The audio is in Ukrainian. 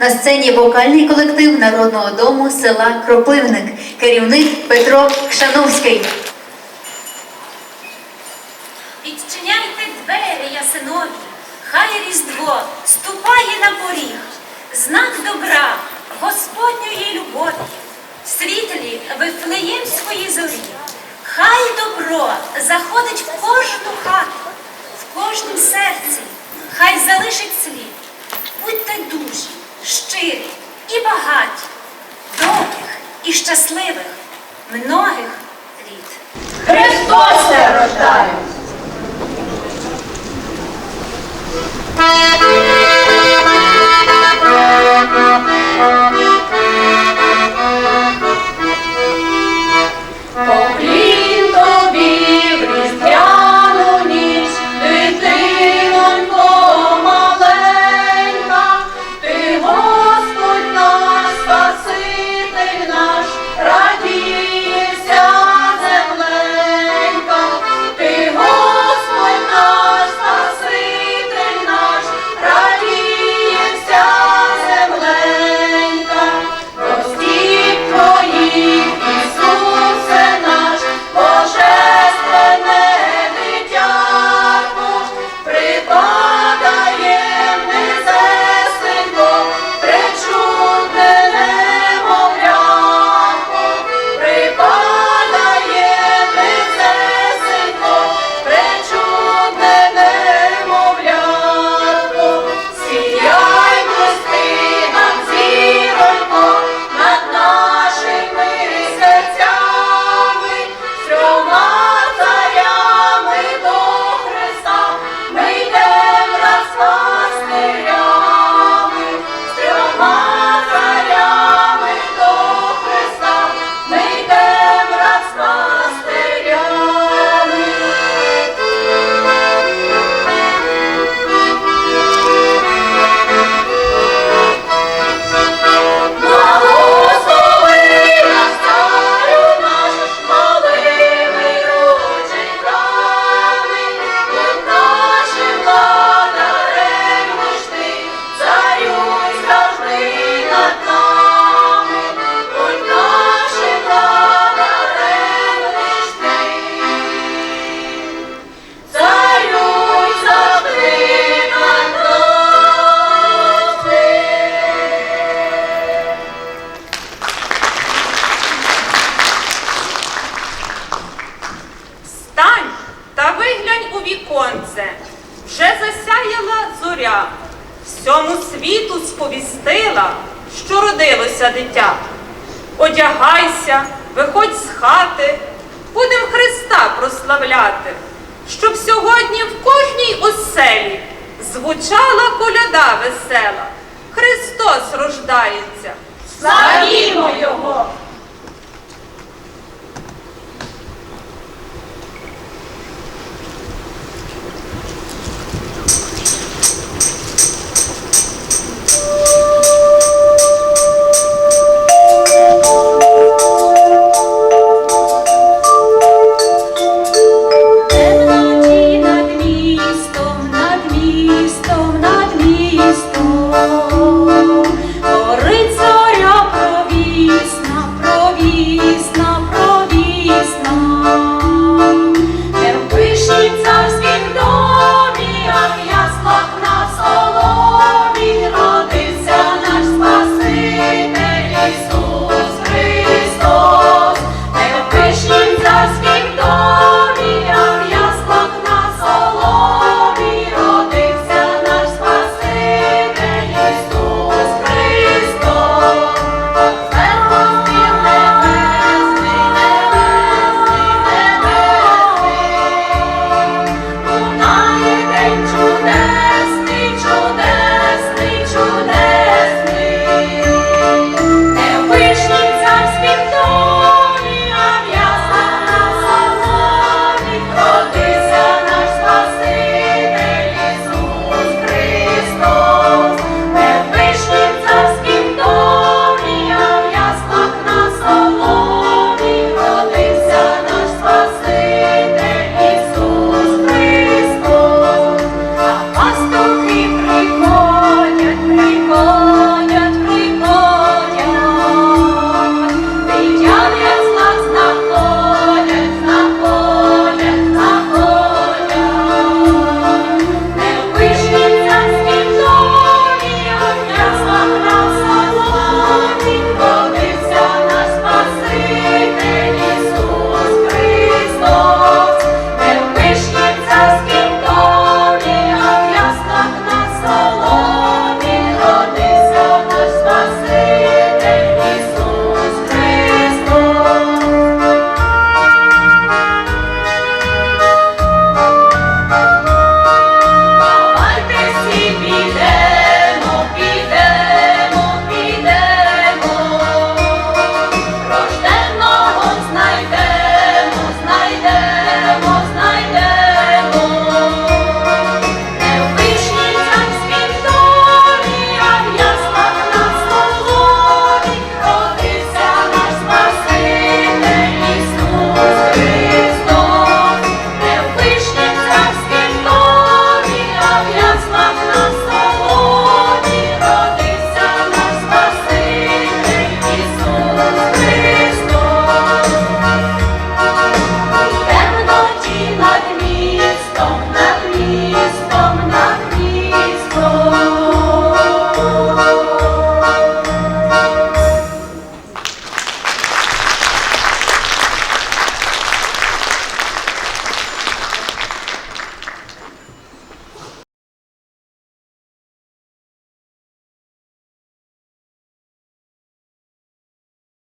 На сцені вокальний колектив народного дому села Кропивник, керівник Петро Кшановський. Відчиняйте двері, ясинові, хай різдво ступає на поріг, знак добра, Господньої любові, світлі вифлеємської зорі. Хай добро заходить в кожну хату, в кожнім серці, хай залишить слід. Будьте дужі, щирі і багаті, довгих і щасливих, многих літ. Христос не світу сповістила, що родилося дитя. Одягайся, виходь з хати, будем Христа прославляти, щоб сьогодні в кожній оселі звучала коляда весела. Христос рождається. Славімо Його!